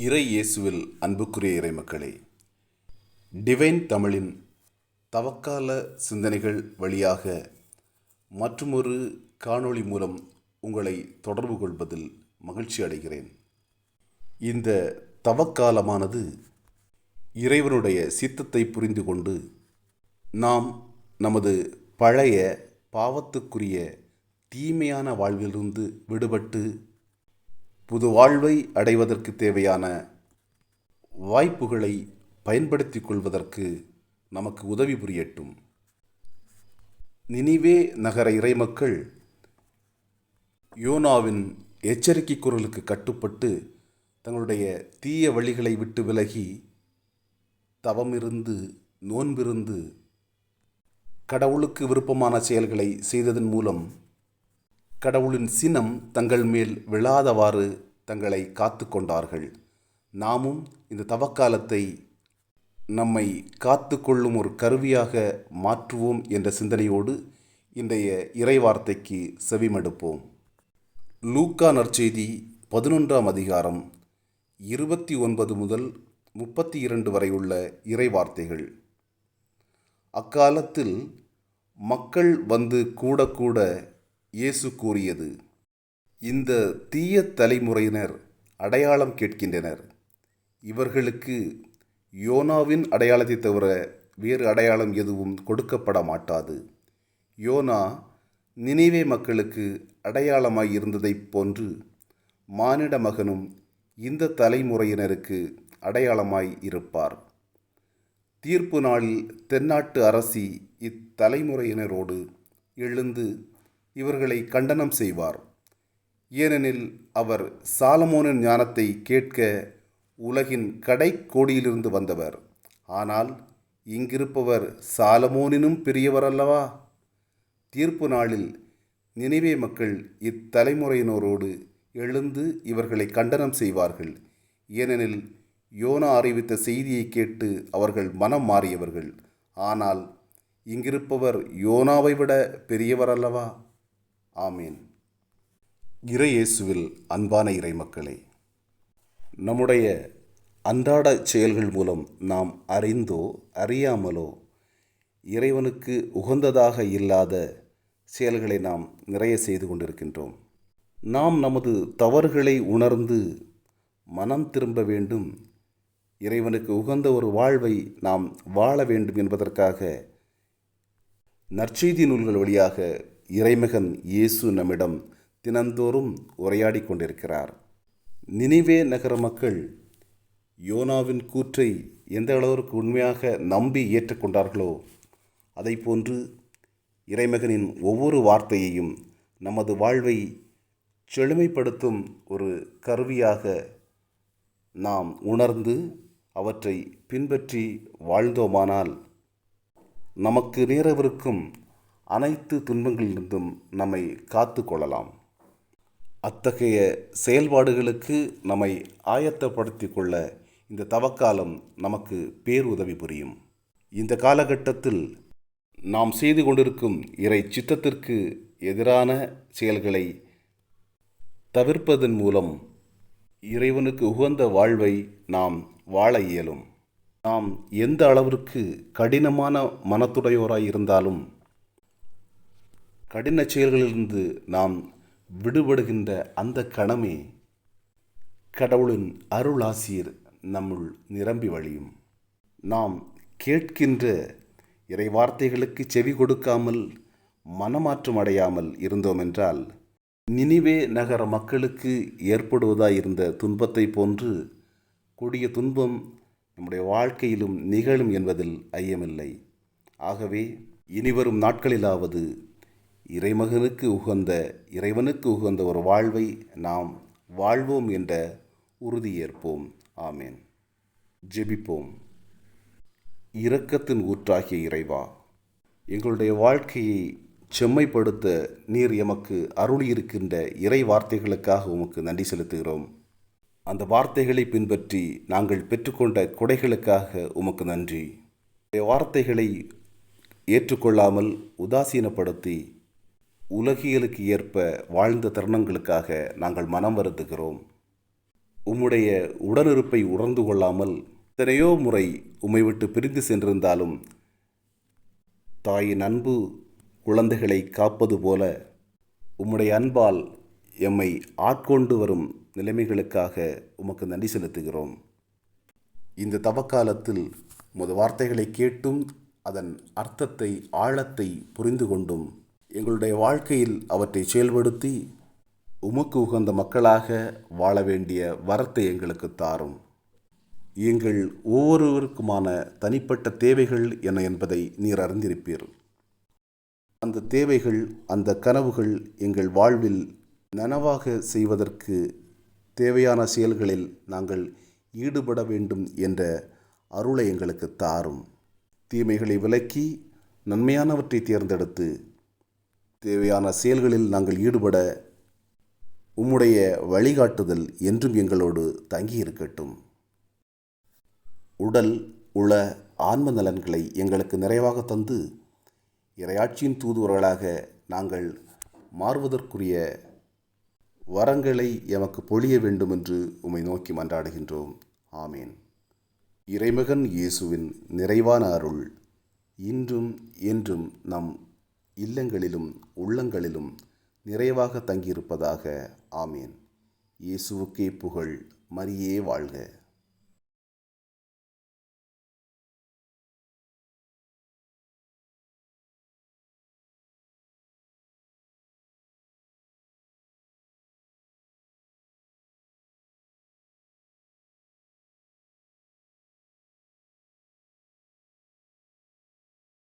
இறை இயேசுவில் அன்புக்குரிய இறை மக்களே டிவைன் தமிழின் தவக்கால சிந்தனைகள் வழியாக மற்றுமொரு காணொளி மூலம் உங்களை தொடர்பு கொள்வதில் மகிழ்ச்சி அடைகிறேன். இந்த தவக்காலமானது இறைவனுடைய சித்தத்தை புரிந்து கொண்டு நாம் நமது பழைய பாவத்துக்குரிய தீமையான வாழ்விலிருந்து விடுபட்டு புது வாழ்வை அடைவதற்கு தேவையான வாய்ப்புகளை பயன்படுத்தி கொள்வதற்கு நமக்கு உதவி புரியட்டும். நினிவே நகர இறைமக்கள் யோனாவின் எச்சரிக்கை குரலுக்கு கட்டுப்பட்டு தங்களுடைய தீய வழிகளை விட்டு விலகி தவமிருந்து நோன்பிருந்து கடவுளுக்கு விருப்பமான செயல்களை செய்ததன் மூலம் கடவுளின் சினம் தங்கள் மேல் விழாதவாறு தங்களை காத்து கொண்டார்கள் நாமும் இந்த தவக்காலத்தை நம்மை காத்து கொள்ளும் ஒரு கருவியாக மாற்றுவோம் என்ற சிந்தனையோடு இன்றைய இறைவார்த்தைக்கு செவிமடுப்போம். லூக்கா நற்செய்தி பதினொன்றாம் அதிகாரம் இருபத்தி ஒன்பது முதல் முப்பத்தி இரண்டு வரை உள்ள இறைவார்த்தைகள். அக்காலத்தில் மக்கள் வந்து கூட கூட இயேசு கூறியது இந்த தீய தலைமுறையினர் அடையாளம் கேட்கின்றனர். இவர்களுக்கு யோனாவின் அடையாளத்தை தவிர வேறு அடையாளம் எதுவும் கொடுக்கப்பட மாட்டாது யோனா நினைவே மக்களுக்கு அடையாளமாய் இருந்ததைப் போன்று மானிட மகனும் இந்த தலைமுறையினருக்கு அடையாளமாய் இருப்பார். தீர்ப்பு நாளில் தென்னாட்டு அரசி இத்தலைமுறையினரோடு எழுந்து இவர்களை கண்டனம் செய்வார். ஏனெனில் அவர் சாலமோனின் ஞானத்தை கேட்க உலகின் கடைக்கோடியிலிருந்து வந்தவர். ஆனால் இங்கிருப்பவர் சாலமோனினும் பெரியவர் அல்லவா தீர்ப்பு நாளில் நினைவே மக்கள் இத்தலைமுறையினரோடு எழுந்து இவர்களை கண்டனம் செய்வார்கள். ஏனெனில் யோனா அறிவித்த செய்தியை கேட்டு அவர்கள் மனம் மாறியவர்கள். ஆனால் இங்கிருப்பவர் யோனாவை விட பெரியவர் அல்லவா ஆமீன். இறையேசுவில் அன்பான இறை மக்களே நம்முடைய அன்றாட செயல்கள் மூலம் நாம் அறிந்தோ அறியாமலோ இறைவனுக்கு உகந்ததாக இல்லாத செயல்களை நாம் நிறைய செய்து கொண்டிருக்கின்றோம். நாம் நமது தவறுகளை உணர்ந்து மனம் திரும்ப வேண்டும். இறைவனுக்கு உகந்த ஒரு வாழ்வை நாம் வாழ வேண்டும் என்பதற்காக நற்செய்தி நூல்கள் வழியாக இறைமகன் இயேசு நம்மிடம் தினந்தோறும் உரையாடி கொண்டிருக்கிறார். நினைவே நகர மக்கள் யோனாவின் கூற்றை எந்த அளவிற்கு உண்மையாக நம்பி ஏற்றுக்கொண்டார்களோ அதை போன்று இறைமகனின் ஒவ்வொரு வார்த்தையையும் நமது வாழ்வை செழுமைப்படுத்தும் ஒரு கருவியாக நாம் உணர்ந்து அவற்றை பின்பற்றி வாழ்ந்தோமானால் நமக்கு நேரவிருக்கும் அனைத்து துன்பங்களிலிருந்தும் நம்மை காத்து கொள்ளலாம். அத்தகைய செயல்பாடுகளுக்கு நம்மை ஆயத்தப்படுத்தி கொள்ள இந்த தவக்காலம் நமக்கு பேருதவி புரியும். இந்த காலகட்டத்தில் நாம் செய்து கொண்டிருக்கும் இறை சித்தத்திற்கு எதிரான செயல்களை தவிர்ப்பதன் மூலம் இறைவனுக்கு உகந்த வாழ்வை நாம் வாழ இயலும். நாம் எந்த அளவிற்கு கடினமான மனத்துடையோராய் இருந்தாலும் கடின செயல்களிலிருந்து நாம் விடுபடுகின்ற அந்த கணமே கடவுளின் அருளாசியர் நம்முள் நிரம்பி வழியும். நாம் கேட்கின்ற இறை வார்த்தைகளுக்கு செவி கொடுக்காமல் மனமாற்றம் அடையாமல் இருந்தோம் என்றால் நினிவே நகர மக்களுக்கு ஏற்படுவதாயிருந்த துன்பத்தை போன்று கொடிய துன்பம் நம்முடைய வாழ்க்கையிலும் நிகழும் என்பதில் ஐயமில்லை. ஆகவே இனிவரும் நாட்களிலாவது இறைமகனுக்கு உகந்த இறைவனுக்கு உகந்த ஒரு வாழ்வை நாம் வாழ்வோம் என்ற உறுதியேற்போம். ஆமேன். ஜெபிப்போம். இரக்கத்தின் ஊற்றாகிய இறைவா எங்களுடைய வாழ்க்கையை செம்மைப்படுத்த நீர் எமக்கு அருளியிருக்கின்ற இறை வார்த்தைகளுக்காக உமக்கு நன்றி செலுத்துகிறோம். அந்த வார்த்தைகளை பின்பற்றி நாங்கள் பெற்றுக்கொண்ட கொடைகளுக்காக உமக்கு நன்றி. வார்த்தைகளை ஏற்றுக்கொள்ளாமல் உதாசீனப்படுத்தி உலகியலுக்கு ஏற்ப வாழ்ந்த தருணங்களுக்காக நாங்கள் மனம் வருத்துகிறோம். உம்முடைய உடனிருப்பை உணர்ந்து கொள்ளாமல் எத்தனையோ முறை உம்மை விட்டு பிரிந்து சென்றிருந்தாலும் தாயின் அன்பு குழந்தைகளை காப்பது போல உம்முடைய அன்பால் எம்மை ஆட்கொண்டு வரும் நிலைமைகளுக்காக உமக்கு நன்றி செலுத்துகிறோம். இந்த தவக்காலத்தில் உமது வார்த்தைகளை கேட்டும் அதன் அர்த்தத்தை ஆழத்தை புரிந்து கொண்டும் எங்களுடைய வாழ்க்கையில் அவற்றை செயல்படுத்தி உமக்கு உகந்த மக்களாக வாழ வேண்டிய வரத்தை எங்களுக்கு தாரும். எங்கள் ஒவ்வொருவருக்குமான தனிப்பட்ட தேவைகள் என்ன என்பதை நீர் அறிந்திருப்பீர். அந்த தேவைகள் அந்த கனவுகள் எங்கள் வாழ்வில் நனவாக செய்வதற்கு தேவையான செயல்களில் நாங்கள் ஈடுபட வேண்டும் என்ற அருளை எங்களுக்கு தாரும். தீமைகளை விலக்கி நன்மையானவற்றை தேர்ந்தெடுத்து தேவையான செயல்களில் நாங்கள் ஈடுபட உம்முடைய வழிகாட்டுதல் என்றும் எங்களோடு தங்கியிருக்கட்டும். உடல் உள ஆன்ம நலன்களை எங்களுக்கு நிறைவாக தந்து இறையாட்சியின் தூதுவர்களாக நாங்கள் மாறுவதற்குரிய வரங்களை எமக்கு பொழிய வேண்டும் என்று உம்மை நோக்கி மன்றாடுகின்றோம். ஆமேன். இறைமகன் இயேசுவின் நிறைவான அருள் இன்றும் என்றும் நம் இல்லங்களிலும் உள்ளங்களிலும் நிறைவாக தங்கியிருப்பதாக. ஆமேன். இயேசுவுக்கே புகழ் மரியே வாழ்க.